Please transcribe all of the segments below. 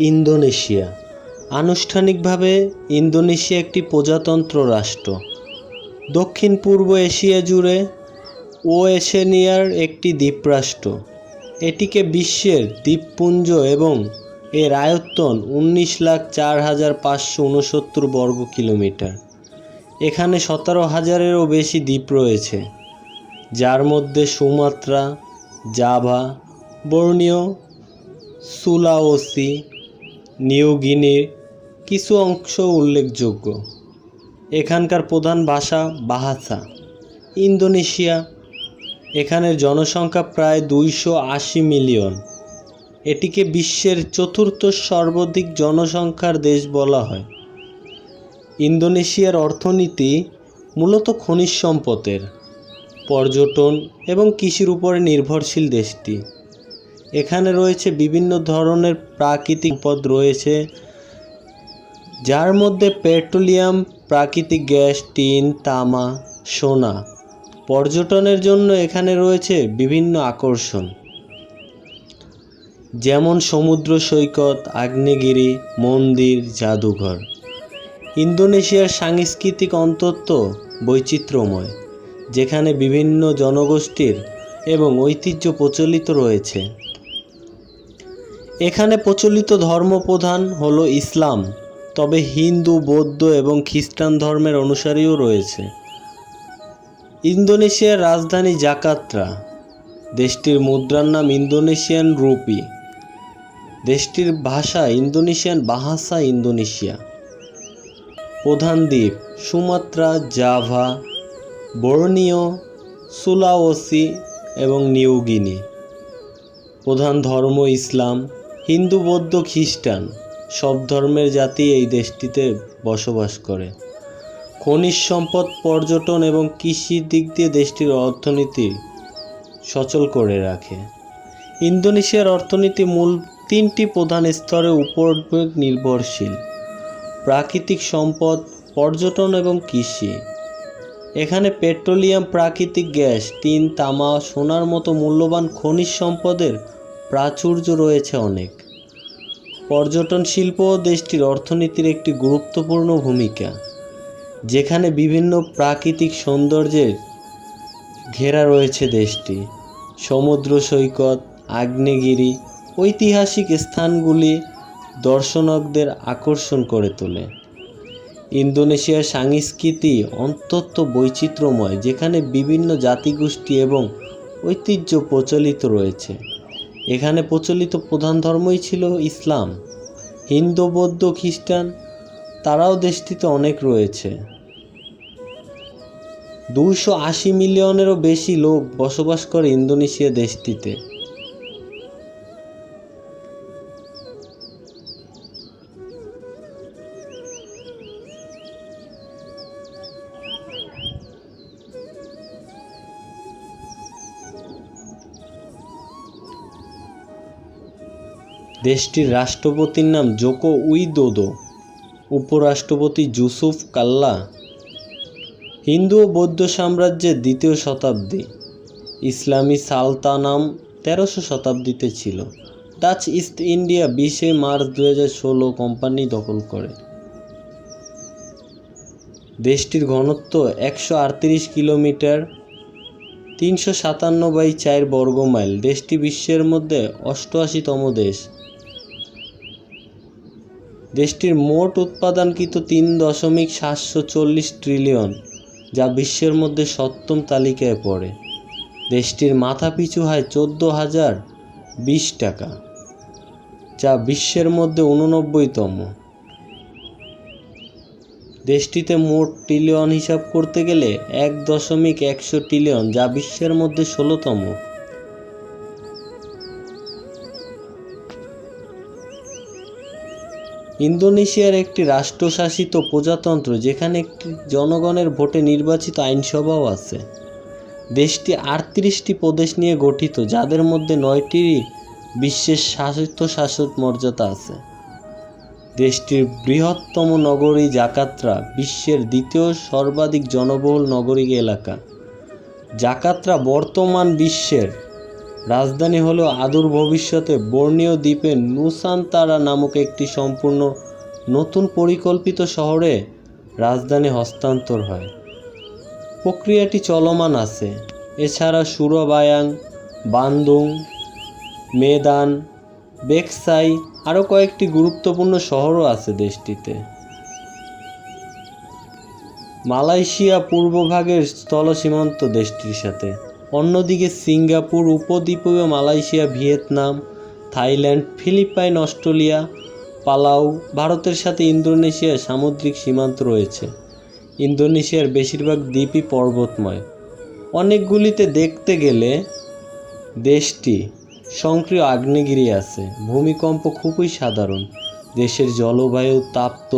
Indonesia. আনুষ্ঠানিকভাবে, Indonesia একটি প্রজাতন্ত্র রাষ্ট্র। দক্ষিণ পূর্ব এশিয়া জুড়ে ওশেনিয়ার একটি দ্বীপরাষ্ট্র। এটিকে বিশ্বের দ্বীপপুঞ্জ এবং এর আয়তন উনিশ লাখ চার হাজার পাঁচশো উনসত্তর বর্গ কিলোমিটার। এখানে সতেরো হাজারেরও বেশি দ্বীপ রয়েছে, যার মধ্যে সুমাত্রা, জাভা বর্নিও সুলাওসি নিউগিনির কিছু অংশ উল্লেখযোগ্য। এখানকার প্রধান ভাষা বাহাসা। ইন্দোনেশিয়া, এখানের জনসংখ্যা প্রায় দুইশো আশি মিলিয়ন। এটিকে বিশ্বের চতুর্থ সর্বাধিক জনসংখ্যার দেশ বলা হয়। ইন্দোনেশিয়ার অর্থনীতি মূলত খনিজ সম্পদের, পর্যটন এবং কৃষির উপরে নির্ভরশীল দেশটি। এখানে রয়েছে বিভিন্ন ধরনের প্রাকৃতিক পদ রয়েছে, যার মধ্যে পেট্রোলিয়াম, প্রাকৃতিক গ্যাস, টিন, তামা, সোনা। পর্যটনের জন্য এখানে রয়েছে বিভিন্ন আকর্ষণ, যেমন সমুদ্র সৈকত, আগ্নেয়গিরি, মন্দির, জাদুঘর। ইন্দোনেশিয়ার সাংস্কৃতিক অন্তত্ব বৈচিত্র্যময়, যেখানে বিভিন্ন জনগোষ্ঠীর এবং ঐতিহ্য প্রচলিত রয়েছে। এখানে প্রচলিত ধর্ম প্রধান হলো ইসলাম, তবে হিন্দু, বৌদ্ধ এবং খ্রিস্টান ধর্মের অনুসারীও রয়েছে। ইন্দোনেশিয়ার রাজধানী জাকাত্রা, দেশটির মুদ্রার নাম ইন্দোনেশিয়ান রুপি। দেশটির ভাষা ইন্দোনেশিয়ান বাহাসা ইন্দোনেশিয়া। প্রধান দ্বীপ সুমাত্রা, জাভা বর্নিও সুলাওসি এবং নিউগিনি প্রধান ধর্ম ইসলাম। হিন্দু, বৌদ্ধ, খ্রিস্টান সব ধর্মের জাতি এই দেশটিতে বসবাস করে। খনিজ সম্পদ, পর্যটন এবং কৃষির দিক দিয়ে দেশটির অর্থনীতি সচল করে রাখে। ইন্দোনেশিয়ার অর্থনীতি মূল তিনটি প্রধান স্তরে উপর নির্ভরশীল। প্রাকৃতিক সম্পদ, পর্যটন এবং কৃষি। এখানে পেট্রোলিয়াম, প্রাকৃতিক গ্যাস, টিন, তামা, সোনার মতো মূল্যবান খনিজ সম্পদের প্রাচুর্য রয়েছে অনেক। পর্যটন শিল্প দেশটির অর্থনীতির একটি গুরুত্বপূর্ণ ভূমিকা, যেখানে বিভিন্ন প্রাকৃতিক সৌন্দর্যের ঘেরা রয়েছে দেশটি। সমুদ্র সৈকত, আগ্নেয়গিরি, ঐতিহাসিক স্থানগুলি দর্শকদের আকর্ষণ করে তোলে। ইন্দোনেশিয়ার সংস্কৃতি অন্তত বৈচিত্র্যময়, যেখানে বিভিন্ন জাতিগোষ্ঠী এবং ঐতিহ্য প্রচলিত রয়েছে। এখানে প্রচলিত প্রধান ধর্মই ছিল ইসলাম। হিন্দু, বৌদ্ধ, খ্রিস্টান, তারাও দেশটিতে অনেক রয়েছে। দুইশো আশি মিলিয়নেরও বেশি লোক বসবাস করে ইন্দোনেশিয়া দেশটিতে। দেশটির রাষ্ট্রপতির নাম জোকো উইদোদো, উপরাষ্ট্রপতি জুসুফ কাল্লা, হিন্দু ও বৌদ্ধ সাম্রাজ্যের দ্বিতীয় শতাব্দী, ইসলামী সালতানাম তেরোশো শতাব্দীতে ছিল। ডাচ ইস্ট ইন্ডিয়া বিশে মার্চ দু ষোলো কোম্পানি দখল করে। দেশটির ঘনত্ব একশো আটত্রিশ কিলোমিটার, তিনশো সাতান্ন বাই চার বর্গ মাইল দেশটি বিশ্বের মধ্যে অষ্টআশিতম দেশ। দেশটির মোট উৎপাদনকৃত তিন দশমিক সাতশো চল্লিশ ট্রিলিয়ন, যা বিশ্বের মধ্যে সপ্তম তালিকায় পড়ে। দেশটির মাথাপিছু হয় চোদ্দ হাজার বিশ টাকা, যা বিশ্বের মধ্যে উননব্বইতম দেশটিতে মোট ট্রিলিয়ন হিসাব করতে গেলে এক দশমিক একশো ট্রিলিয়ন, যা বিশ্বের মধ্যে ষোলোতম। ইন্দোনেশিয়ার একটি রাষ্ট্রশাসিত প্রজাতন্ত্র যেখানে একটি জনগণের ভোটে নির্বাচিত আইনসভাও আছে। দেশটি আটত্রিশটি প্রদেশ নিয়ে গঠিত, যাদের মধ্যে নয়টি বিশ্বের শাসিত শাসক মর্যাদা আছে। দেশটির বৃহত্তম নগরী জাকাত্রা বিশ্বের দ্বিতীয় সর্বাধিক জনবহুল নগরী এলাকা। জাকাত্রা বর্তমান বিশ্বের রাজধানী হলো আদূর ভবিষ্যতে বর্ণীয় দ্বীপে নুসান্তারা নামক একটি সম্পূর্ণ নতুন পরিকল্পিত শহরে রাজধানী হস্তান্তর হয়। প্রক্রিয়াটি চলমান আছে। এছাড়া সুরবায়াং, বান্দুং, মেদান, বেকসাই আরও কয়েকটি গুরুত্বপূর্ণ শহরও আছে দেশটিতে। মালয়েশিয়া পূর্বভাগের স্থল সীমান্ত দেশটির সাথে। অন্যদিকে Singapore, উপদ্বীপীয় Malaysia, Vietnam, Thailand, Philippines, Australia Palau ভারতের সাথে ইন্দোনেশিয়ার সামুদ্রিক সীমান্ত রয়েছে। ইন্দোনেশিয়ার বেশিরভাগ দ্বীপই পর্বতময়। অনেকগুলিতে দেখতে গেলে দেশটি সক্রিয় আগ্নেয়গিরি আছে। ভূমিকম্প খুবই সাধারণ। দেশের জলবায়ু, তাপ্ত,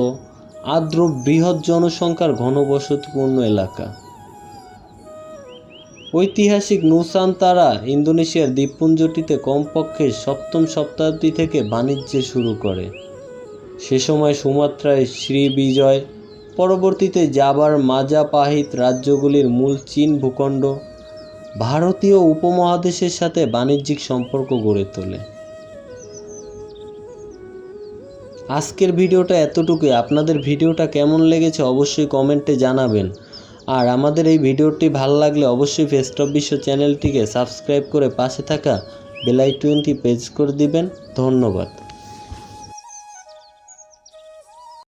আর্দ্র বৃহৎ জনসংখ্যার ঘনবসতিপূর্ণ এলাকা। ঐতিহাসিক নুসান্তারা ইন্দোনেশিয়ার দ্বীপপুঞ্জটিতে কমপক্ষে সপ্তম শতাব্দী থেকে বাণিজ্য শুরু করে। সে সময় সুমাত্রায় শ্রীবিজয় পরবর্তীতে জাবার মাজাপাহিত রাজ্যগুলির মূল চীন ভূখণ্ড, ভারতীয় উপমহাদেশের সাথে বাণিজ্যিক সম্পর্ক গড়ে তোলে। আজকের ভিডিওটা এতটুকুই। আপনাদের ভিডিওটা কেমন লেগেছে অবশ্যই কমেন্টে জানাবেন। আর আমাদের এই ভিডিওটি ভালো লাগলে অবশ্যই ফেস্ট অফ বিশ্ব চ্যানেলটিকে সাবস্ক্রাইব করে পাশে থাকা বেলাই টোয়েন্টি পেজ করে দিবেন। ধন্যবাদ।